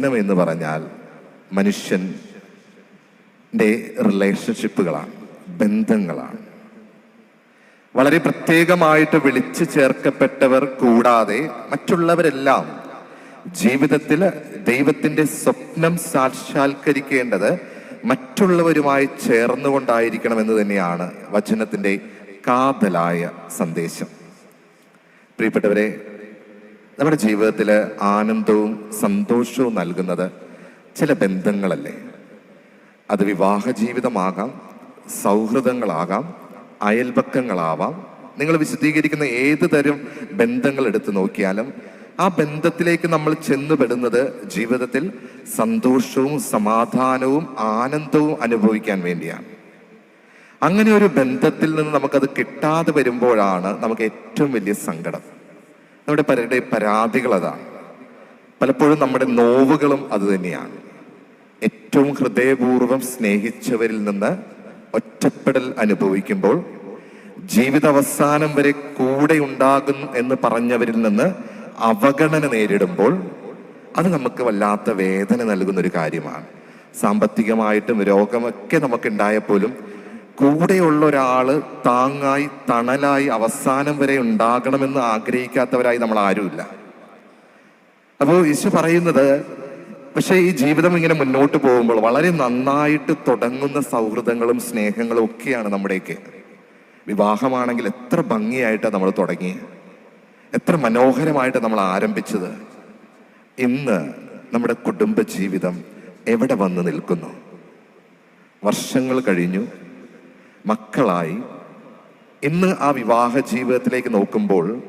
സ്വപ്നം എന്ന് പറഞ്ഞാൽ മനുഷ്യന്റെ റിലേഷൻഷിപ്പുകളാണ് ബന്ധങ്ങളാണ്. വളരെ പ്രത്യേകമായിട്ട് വിളിച്ചു ചേർക്കപ്പെട്ടവർ കൂടാതെ മറ്റുള്ളവരെല്ലാം ജീവിതത്തിൽ ദൈവത്തിന്റെ സ്വപ്നം സാക്ഷാത്കരിക്കേണ്ടത് മറ്റുള്ളവരുമായി ചേർന്നുകൊണ്ടായിരിക്കണം എന്ന് തന്നെയാണ് വചനത്തിന്റെ കാതലായ സന്ദേശം. പ്രിയപ്പെട്ടവരെ നമ്മുടെ ജീവിതത്തിൽ ആനന്ദവും സന്തോഷവും നൽകുന്നത് ചില ബന്ധങ്ങളല്ലേ? അത് വിവാഹ ജീവിതമാകാം സൗഹൃദങ്ങളാകാം അയൽപക്കങ്ങളാവാം. നിങ്ങൾ വിശദീകരിക്കുന്ന ഏത് തരം ബന്ധങ്ങൾ എടുത്തു നോക്കിയാലും ആ ബന്ധത്തിലേക്ക് നമ്മൾ ചെന്നുപെടുന്നത് ജീവിതത്തിൽ സന്തോഷവും സമാധാനവും ആനന്ദവും അനുഭവിക്കാൻ വേണ്ടിയാണ്. അങ്ങനെ ഒരു ബന്ധത്തിൽ നിന്ന് നമുക്കത് കിട്ടാതെ വരുമ്പോഴാണ് നമുക്ക് ഏറ്റവും വലിയ സങ്കടം. നമ്മുടെ പലരുടെ പരാതികൾ അതാണ്. പലപ്പോഴും നമ്മുടെ നോവുകളും അത് തന്നെയാണ്. ഏറ്റവും ഹൃദയപൂർവം സ്നേഹിച്ചവരിൽ നിന്ന് ഒറ്റപ്പെടൽ അനുഭവിക്കുമ്പോൾ ജീവിത അവസാനം വരെ കൂടെ ഉണ്ടാകും എന്ന് പറഞ്ഞവരിൽ നിന്ന് അവഗണന നേരിടുമ്പോൾ അത് നമുക്ക് വല്ലാത്ത വേദന നൽകുന്ന ഒരു കാര്യമാണ്. സാമ്പത്തികമായിട്ടും രോഗമൊക്കെ നമുക്കുണ്ടായപ്പോലും കൂടെയുള്ള ഒരാൾ താങ്ങായി തണലായി അവസാനം വരെ ഉണ്ടാകണമെന്ന് ആഗ്രഹിക്കാത്തവരായി നമ്മൾ ആരുമില്ല. അപ്പോൾ യേശു പറയുന്നത് പക്ഷേ ഈ ജീവിതം ഇങ്ങനെ മുന്നോട്ട് പോകുമ്പോൾ വളരെ നന്നായിട്ട് തുടങ്ങുന്ന സൗഹൃദങ്ങളും സ്നേഹങ്ങളും ഒക്കെയാണ് നമ്മുടെയൊക്കെ. വിവാഹമാണെങ്കിൽ എത്ര ഭംഗിയായിട്ടാണ് നമ്മൾ തുടങ്ങി. എത്ര മനോഹരമായിട്ട് നമ്മൾ ആരംഭിച്ചത്. ഇന്ന് നമ്മുടെ കുടുംബ ജീവിതം എവിടെ വന്ന് നിൽക്കുന്നു? വർഷങ്ങൾ കഴിഞ്ഞു. മക്കളായി ഇന്ന് ആ വിവാഹ ജീവിതത്തിലേക്ക് നോക്കുമ്പോൾ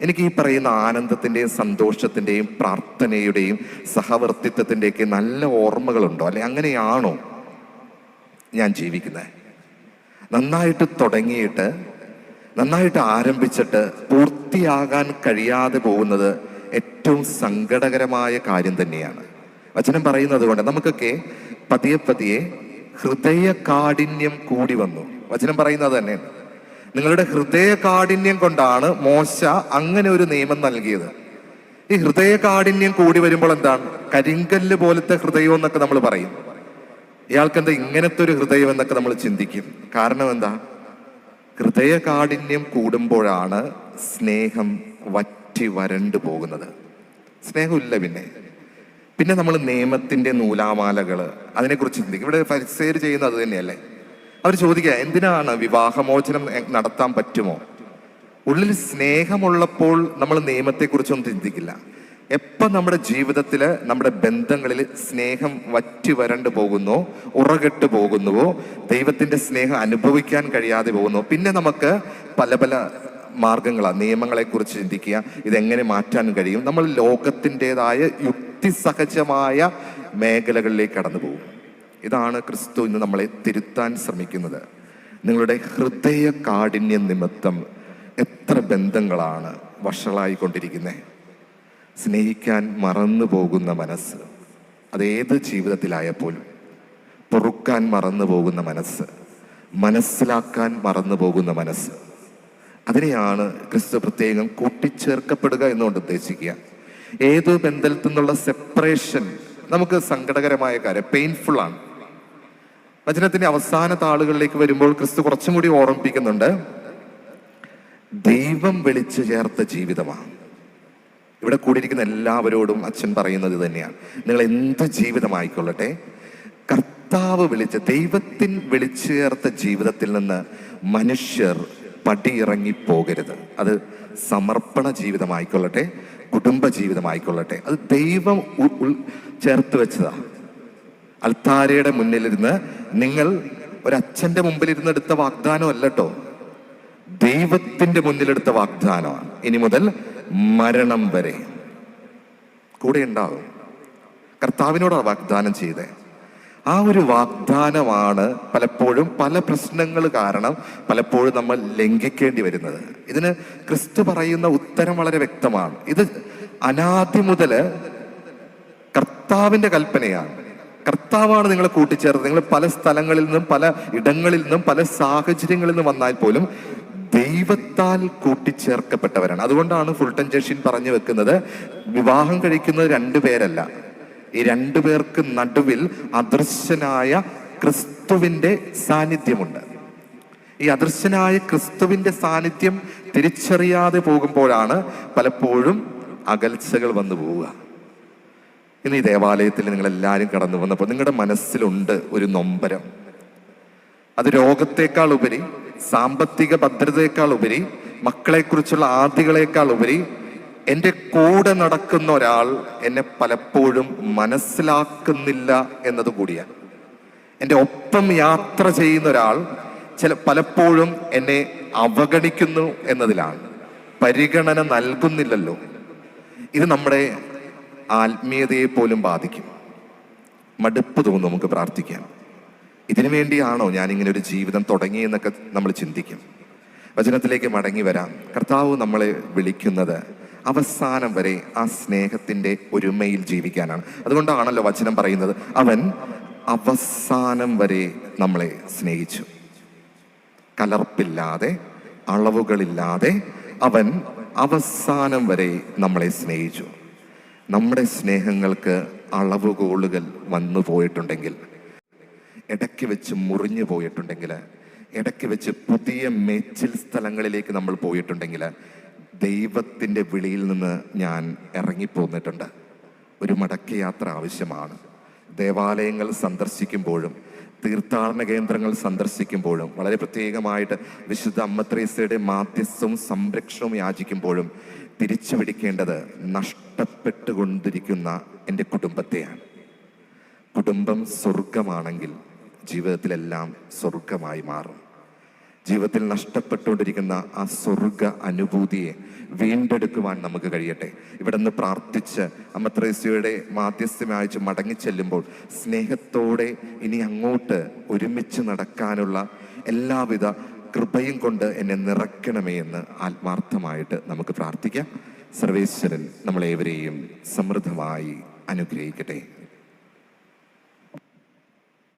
എനിക്ക് ഈ പറയുന്ന ആനന്ദത്തിന്റെയും സന്തോഷത്തിന്റെയും പ്രാർത്ഥനയുടെയും സഹവർത്തിത്വത്തിന്റെയൊക്കെ നല്ല ഓർമ്മകളുണ്ടോ? അല്ലെ അങ്ങനെയാണോ ഞാൻ ജീവിക്കുന്നത് നന്നായിട്ട് തുടങ്ങിയിട്ട് നന്നായിട്ട് ആരംഭിച്ചിട്ട് പൂർത്തിയാകാൻ കഴിയാതെ പോകുന്നത് ഏറ്റവും സങ്കടകരമായ കാര്യം തന്നെയാണ്. വചനം പറയുന്നത് കൊണ്ട് നമുക്കൊക്കെ പതിയെ പതിയെ ഹൃദയ കാഠിന്യം കൂടി വന്നു. വചനം പറയുന്നത് തന്നെയാണ് നിങ്ങളുടെ ഹൃദയ കാഠിന്യം കൊണ്ടാണ് മോശ അങ്ങനെ ഒരു നിയമം നൽകിയത്. ഈ ഹൃദയ കാഠിന്യം കൂടി വരുമ്പോൾ എന്താണ്? കരിങ്കല്ല് പോലത്തെ ഹൃദയം എന്നൊക്കെ നമ്മൾ പറയും. ഇയാൾക്ക് എന്താ ഇങ്ങനത്തെ ഒരു ഹൃദയം എന്നൊക്കെ നമ്മൾ ചിന്തിക്കും. കാരണം എന്താ? ഹൃദയ കാഠിന്യം കൂടുമ്പോഴാണ് സ്നേഹം വറ്റി വരണ്ടു പോകുന്നത്. സ്നേഹമില്ല പിന്നെ. പിന്നെ നമ്മൾ നിയമത്തിന്റെ നൂലാമാലകൾ അതിനെക്കുറിച്ച് ചിന്തിക്കും. ഇവിടെ പരിസേര് ചെയ്യുന്നത് അത് തന്നെയല്ലേ? അവർ ചോദിക്കുക എന്തിനാണ് വിവാഹമോചനം നടത്താൻ പറ്റുമോ? ഉള്ളിൽ സ്നേഹമുള്ളപ്പോൾ നമ്മൾ നിയമത്തെക്കുറിച്ചൊന്നും ചിന്തിക്കില്ല. എപ്പം നമ്മുടെ ജീവിതത്തിൽ നമ്മുടെ ബന്ധങ്ങളിൽ സ്നേഹം വറ്റി വരണ്ടു പോകുന്നോ ഉറകെട്ട് പോകുന്നുവോ ദൈവത്തിന്റെ സ്നേഹം അനുഭവിക്കാൻ കഴിയാതെ പോകുന്നു പിന്നെ നമുക്ക് പല പല മാർഗങ്ങളാണ് നിയമങ്ങളെക്കുറിച്ച് ചിന്തിക്കുക ഇതെങ്ങനെ മാറ്റാൻ കഴിയും. നമ്മൾ ലോകത്തിന്റെതായ യുക്തിസഹജമായ മേഖലകളിലേക്ക് കടന്നു പോകും ഇതാണ് ക്രിസ്തു ഇന്ന് നമ്മളെ തിരുത്താൻ ശ്രമിക്കുന്നത്. നിങ്ങളുടെ ഹൃദയ കാഠിന്യ നിമിത്തം എത്ര ബന്ധങ്ങളാണ് വഷളായിക്കൊണ്ടിരിക്കുന്നത് സ്നേഹിക്കാൻ മറന്നു പോകുന്ന മനസ്സ് അതേത് ജീവിതത്തിലായപ്പോലും. പൊറുക്കാൻ മറന്നു പോകുന്ന മനസ്സ് മനസ്സിലാക്കാൻ മറന്നു പോകുന്ന മനസ്സ്. അതിനെയാണ് ക്രിസ്തു പ്രത്യേകം കൂട്ടിച്ചേർക്കപ്പെടുക എന്നുകൊണ്ട് ഉദ്ദേശിക്കുക. ഏത് ബന്ധത്തിൽ നിന്നുള്ള സെപ്പറേഷൻ നമുക്ക് സങ്കടകരമായ കാര്യം പെയിൻഫുൾ ആണ്. വചനത്തിന്റെ അവസാന താളുകളിലേക്ക് വരുമ്പോൾ ക്രിസ്തു കുറച്ചും കൂടി ഓർമ്മിപ്പിക്കുന്നുണ്ട്. ദൈവം വിളിച്ചു ചേർത്ത ജീവിതമാണ്. ഇവിടെ കൂടിയിരിക്കുന്ന എല്ലാവരോടും അച്ഛൻ പറയുന്നത് തന്നെയാണ്. നിങ്ങൾ എന്ത് ജീവിതമായിക്കൊള്ളട്ടെ? കർത്താവ് വിളിച്ച ദൈവത്തിൻ വിളിച്ചു ചേർത്ത ജീവിതത്തിൽ നിന്ന് മനുഷ്യർ പടിയിറങ്ങി പോകരുത് അത് സമർപ്പണ ജീവിതമായിക്കൊള്ളട്ടെ കുടുംബ ജീവിതമായിക്കൊള്ളട്ടെ. അത് ദൈവം ചേർത്ത് വെച്ചതാണ് അൽത്താരയുടെ മുന്നിലിരുന്ന് നിങ്ങൾ ഒരച്ഛന്റെ മുമ്പിലിരുന്ന് എടുത്ത വാഗ്ദാനം അല്ലട്ടോ. ദൈവത്തിന്റെ മുന്നിലെടുത്ത വാഗ്ദാനമാണ്. ഇനി മുതൽ മരണം വരെ. കൂടെ ഉണ്ടാവും. കർത്താവിനോടാണ് വാഗ്ദാനം ചെയ്തേ. ആ ഒരു വാഗ്ദാനമാണ് പലപ്പോഴും പല പ്രശ്നങ്ങൾ കാരണം പലപ്പോഴും നമ്മൾ ലംഘിക്കേണ്ടി വരുന്നത്. ഇതിന് ക്രിസ്തു പറയുന്ന ഉത്തരം വളരെ വ്യക്തമാണ്. ഇത് അനാദി മുതൽ കർത്താവിന്റെ കൽപ്പനയാണ്. കർത്താവാണ് നിങ്ങളെ കൂട്ടിച്ചേർത്ത്. നിങ്ങൾ പല സ്ഥലങ്ങളിൽ നിന്നും പല ഇടങ്ങളിൽ നിന്നും പല സാഹചര്യങ്ങളിൽ നിന്നും വന്നാൽ പോലും ദൈവത്താൽ കൂട്ടിച്ചേർക്കപ്പെട്ടവരാണ്. അതുകൊണ്ടാണ് ഫുൾട്ടൻ ജഷീൻ പറഞ്ഞു വെക്കുന്നത് വിവാഹം കഴിക്കുന്നത് രണ്ടു പേരല്ല. ഈ രണ്ടു പേർക്ക് നടുവിൽ അദൃശ്യനായ ക്രിസ്തുവിന്റെ സാന്നിധ്യമുണ്ട്. ഈ അദൃശ്യനായ ക്രിസ്തുവിന്റെ സാന്നിധ്യം തിരിച്ചറിയാതെ പോകുമ്പോഴാണ് പലപ്പോഴും അകൽച്ചകൾ വന്നു പോവുക. ഇന്ന് ഈ ദേവാലയത്തിൽ നിങ്ങൾ എല്ലാവരും കടന്നു വന്നപ്പോൾ നിങ്ങളുടെ മനസ്സിലുണ്ട് ഒരു നൊമ്പരം. അത് രോഗത്തെക്കാൾ ഉപരി സാമ്പത്തിക ഭദ്രതയേക്കാൾ ഉപരി മക്കളെക്കുറിച്ചുള്ള ആദികളേക്കാൾ ഉപരി എന്റെ കൂടെ നടക്കുന്ന ഒരാൾ എന്നെ പലപ്പോഴും മനസ്സിലാക്കുന്നില്ല എന്നത് കൂടിയാണ്. എന്റെ ഒപ്പം യാത്ര ചെയ്യുന്ന ഒരാൾ ചില പലപ്പോഴും എന്നെ അവഗണിക്കുന്നു എന്നതിലാണ്. പരിഗണന നൽകുന്നില്ലല്ലോ. ഇത് നമ്മുടെ ആത്മീയതയെ പോലും ബാധിക്കും. മടുപ്പ് തോന്നും നമുക്ക് പ്രാർത്ഥിക്കാം ഇതിനു വേണ്ടിയാണോ ഞാനിങ്ങനെ ഒരു ജീവിതം തുടങ്ങിയെന്നൊക്കെ നമ്മൾ ചിന്തിക്കും. വചനത്തിലേക്ക് മടങ്ങി വരാം. കർത്താവ് നമ്മളെ വിളിക്കുന്നത് അവസാനം വരെ ആ സ്നേഹത്തിന്റെ ഒരുമയിൽ ജീവിക്കാനാണ്. അതുകൊണ്ടാണല്ലോ വചനം പറയുന്നത്. അവൻ അവസാനം വരെ നമ്മളെ സ്നേഹിച്ചു. കലർപ്പില്ലാതെ അളവുകളില്ലാതെ അവൻ അവസാനം വരെ നമ്മളെ സ്നേഹിച്ചു. നമ്മുടെ സ്നേഹങ്ങൾക്ക് അളവുകോളുകൾ വന്നു പോയിട്ടുണ്ടെങ്കിൽ ഇടയ്ക്ക് വെച്ച് മുറിഞ്ഞു പോയിട്ടുണ്ടെങ്കിൽ ഇടയ്ക്ക് വെച്ച് പുതിയ മേച്ചിൽ സ്ഥലങ്ങളിലേക്ക് നമ്മൾ പോയിട്ടുണ്ടെങ്കിൽ ദൈവത്തിന്റെ വിളിയിൽ നിന്ന് ഞാൻ ഇറങ്ങിപ്പോന്നിട്ടുണ്ട്. ഒരു മടക്കയാത്ര ആവശ്യമാണ്. ദേവാലയങ്ങൾ സന്ദർശിക്കുമ്പോഴും തീർത്ഥാടന കേന്ദ്രങ്ങൾ സന്ദർശിക്കുമ്പോഴും വളരെ പ്രത്യേകമായിട്ട് വിശുദ്ധ അമ്മത്രേസയുടെ മാധ്യസ്ഥവും സംരക്ഷണവും യാചിക്കുമ്പോഴും തിരിച്ചു പിടിക്കേണ്ടത് നഷ്ടപ്പെട്ടുകൊണ്ടിരിക്കുന്ന എന്റെ കുടുംബത്തെയാണ്. കുടുംബം സ്വർഗമാണെങ്കിൽ ജീവിതത്തിലെല്ലാം സ്വർഗമായി മാറും. ജീവിതത്തിൽ നഷ്ടപ്പെട്ടുകൊണ്ടിരിക്കുന്ന ആ സ്വർഗ അനുഭൂതിയെ വീണ്ടെടുക്കുവാൻ നമുക്ക് കഴിയട്ടെ. ഇവിടെ നിന്ന് പ്രാർത്ഥിച്ച് അമ്മത്രേസ്യയുടെ മാധ്യസ്ഥം മടങ്ങി ചെല്ലുമ്പോൾ സ്നേഹത്തോടെ ഇനി അങ്ങോട്ട് ഒരുമിച്ച് നടക്കാനുള്ള എല്ലാവിധ കൃപയും കൊണ്ട് എന്നെ നിറയ്ക്കണമേ എന്ന് ആത്മാർത്ഥമായിട്ട് നമുക്ക് പ്രാർത്ഥിക്കാം. സർവേശ്വരൻ നമ്മളേവരെയും സമൃദ്ധമായി അനുഗ്രഹിക്കട്ടെ.